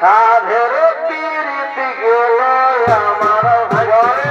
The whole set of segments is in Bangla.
সাধের পীড়িত গেল আমার ঘরে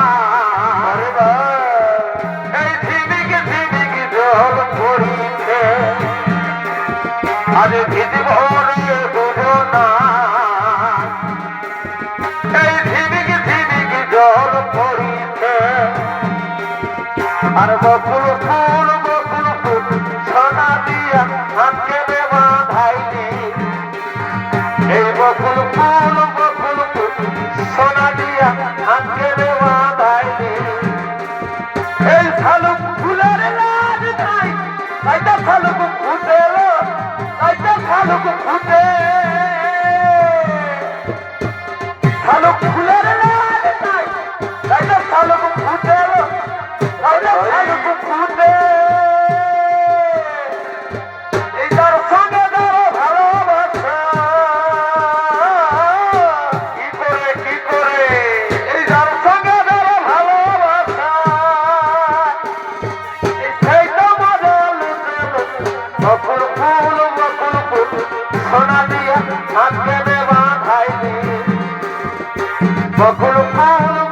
সর্বপুরুষ Kokolo Palo ah,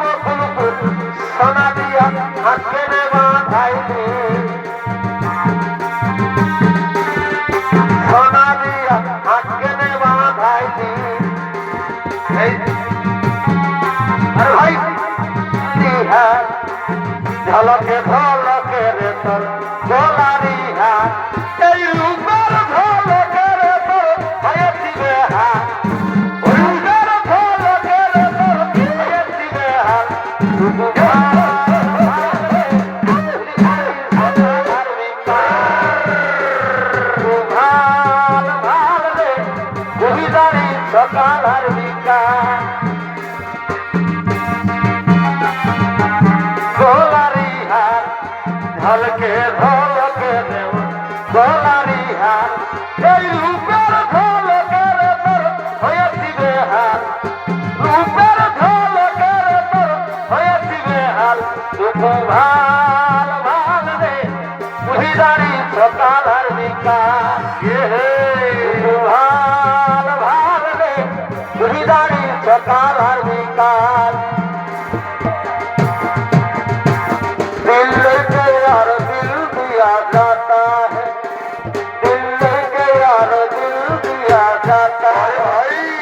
Vai, vai!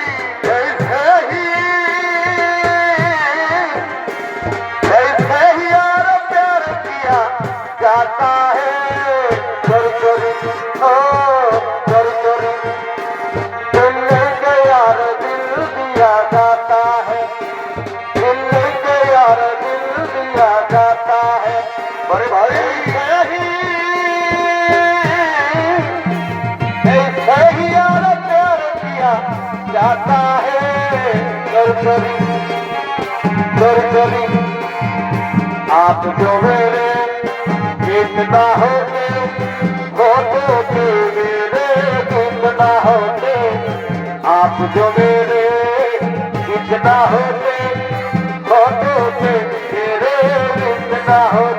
जाता है कर करी कर करी आप जो मेरे जितना होते वो तो मेरे जितना होते आप जो मेरे जितना होते वो तो मेरे जितना होते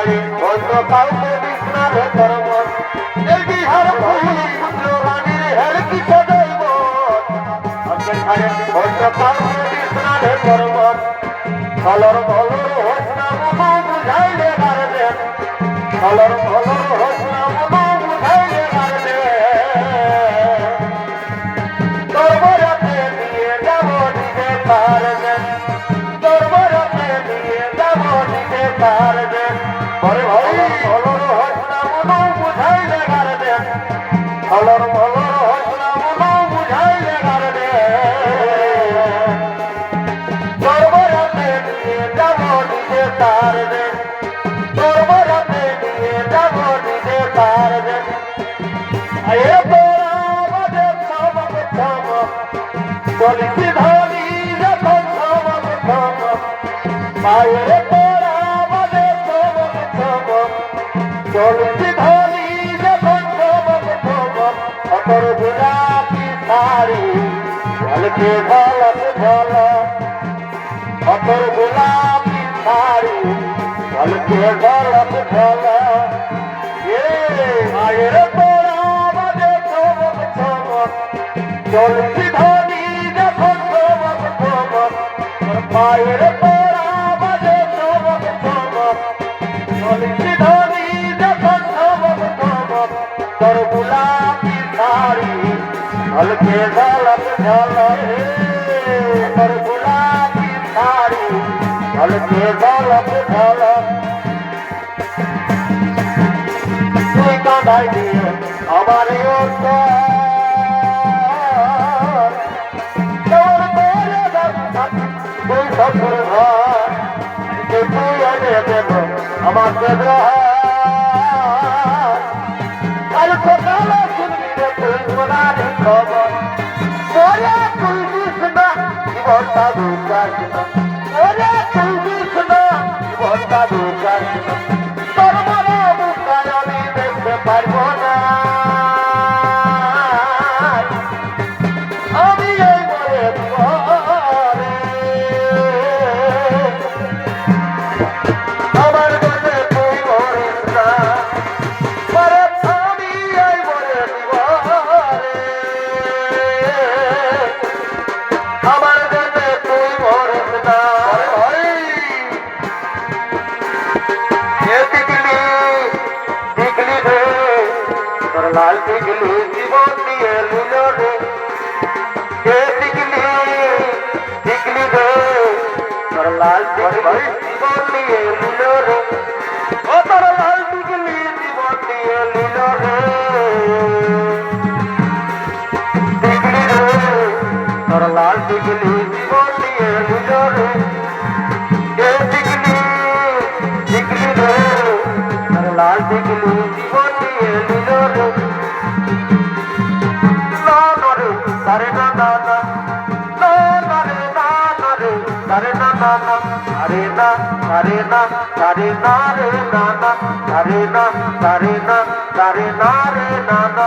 পারি অন্য কাউকে বিষ্ণা ভেতর মন এই বিহার ভুলি পুত্র রানীর হেল কি সদয় মন সেখানে অন্য কাউকে বিষ্ণা ভেতর মন ভালোর ভালোর হোসনা বুঝাইলে পারবেন ভালোর ভালোর কলর কলর হোসনা মনো বুঝাইলে গারদে সর্বরাতে নিয়ে যাব নিজে তার দে সর্বরাতে নিয়ে যাব নিজে তার দে আয়ে তোরা বাজে সবক সব চলিছি ধনি যখন সবক সব মায়ের ঝলকে ঝলক ঝলক অতর গোলাপি শাড়ি ঝলকে ঝলক ঝলক এ, মায়ের তোরা বাজে চমক চমক। চলছি ধনি তোর গোলাপি শাড়ি ঝলকে ঝলক ঝলক তোর গোলাপি শাড়ি ঝলকে ঝলক ঝলক তুই কাঁদাই দিয়ে আমার তুই সফর ঘর তুই এনে দেব খবর ওরে তুই দিস না জীবনটা দুর্গাস না ওরে তুই দিস না জীবনটা দুর্গাস না টিকলি জীবন নিয়ে লিল রে এ টিকলি টিকলি রে। তোর লাল টিকলি জীবন নিয়ে লিল রে না না রে, তারে না না না। না না রে না না রে, তারে না না না। আরে না, তারে না তারে না রে, না না। তারে না তারে না তারে না রে, না না।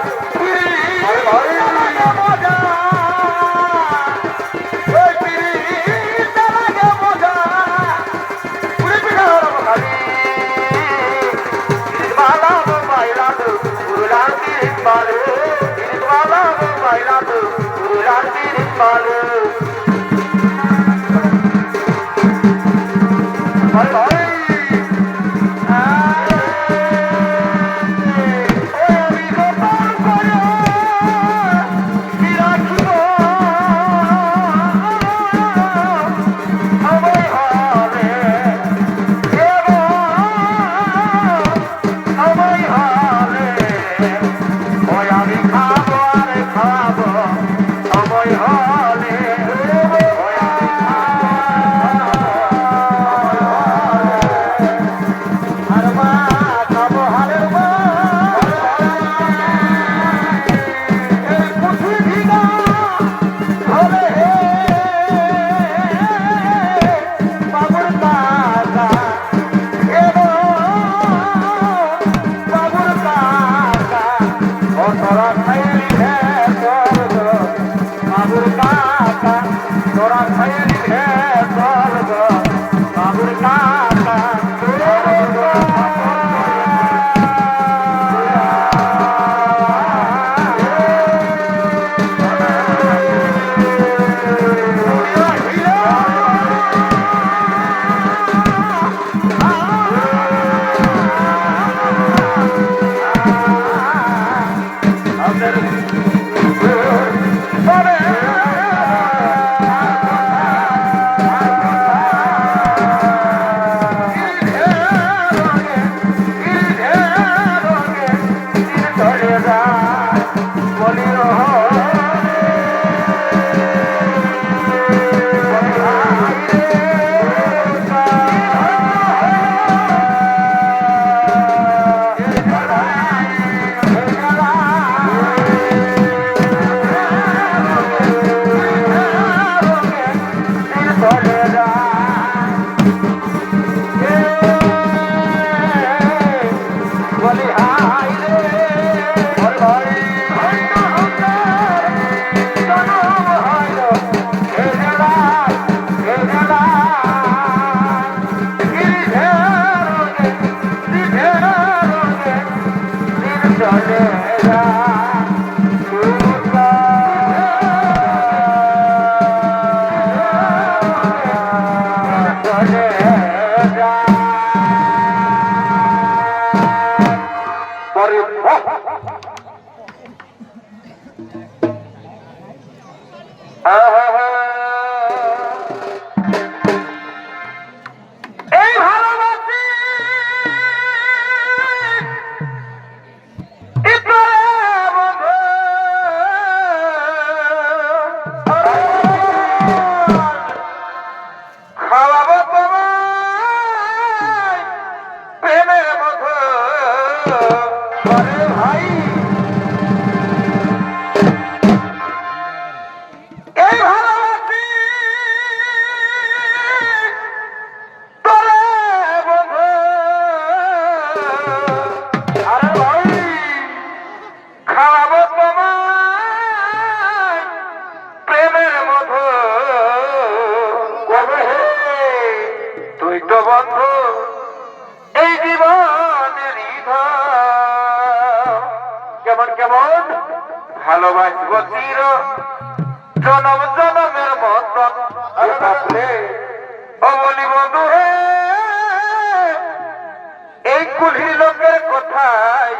এই কুলি লোকের কথায়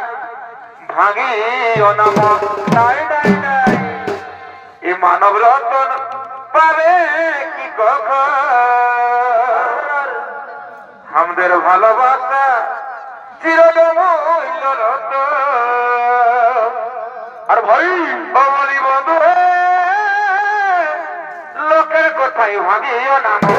ভাঙি অনাম নাই নাই মানব রতন পাবে কি কখন? আমাদের ভালোবাসা চিরদ না